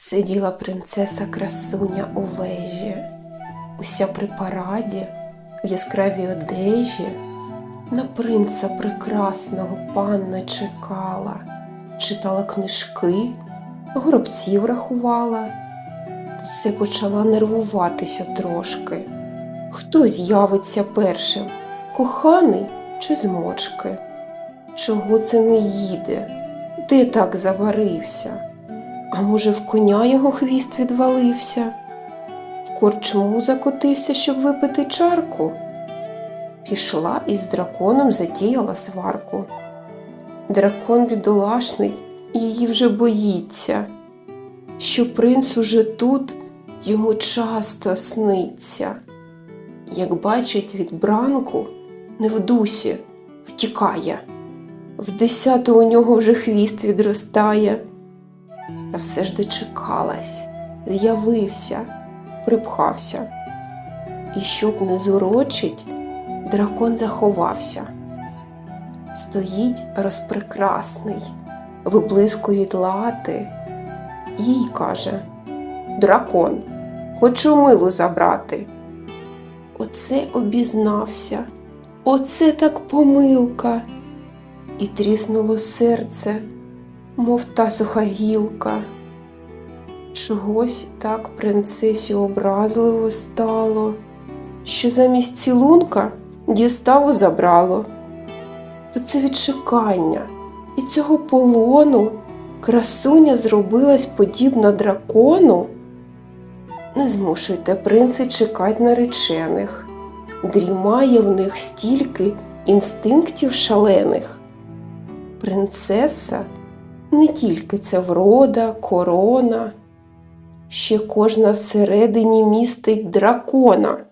Сиділа принцеса красуня у вежі, уся при параді, в яскравій одежі, на принца прекрасного панна чекала, читала книжки, горобців рахувала, все почала нервуватися трошки. Хто з'явиться першим, коханий чи змочки? Чого це не їде? Де так забарився? А може, в коня його хвіст відвалився? В корчму закотився, щоб випити чарку? Пішла і з драконом затіяла сварку. Дракон бідолашний її вже боїться, що принц уже тут йому часто сниться. Як бачить від бранку, не в дусі, втікає. В десяту у нього вже хвіст відростає. Та все ж дочекалась, з'явився, припхався. І щоб не зурочить, дракон заховався. Стоїть розпрекрасний, виблискують лати, їй каже Дракон, хочу милу забрати. Оце обізнався, оце так помилка, і тріснуло серце мов та суха гілка. Чогось так принцесі образливо стало, що замість цілунка діставу забрало. То це від чекання і цього полону красуня зробилась подібна дракону. Не змушуйте принци чекать наречених, дрімає в них стільки інстинктів шалених. Принцеса не тільки це врода, корона, ще кожна всередині містить дракона.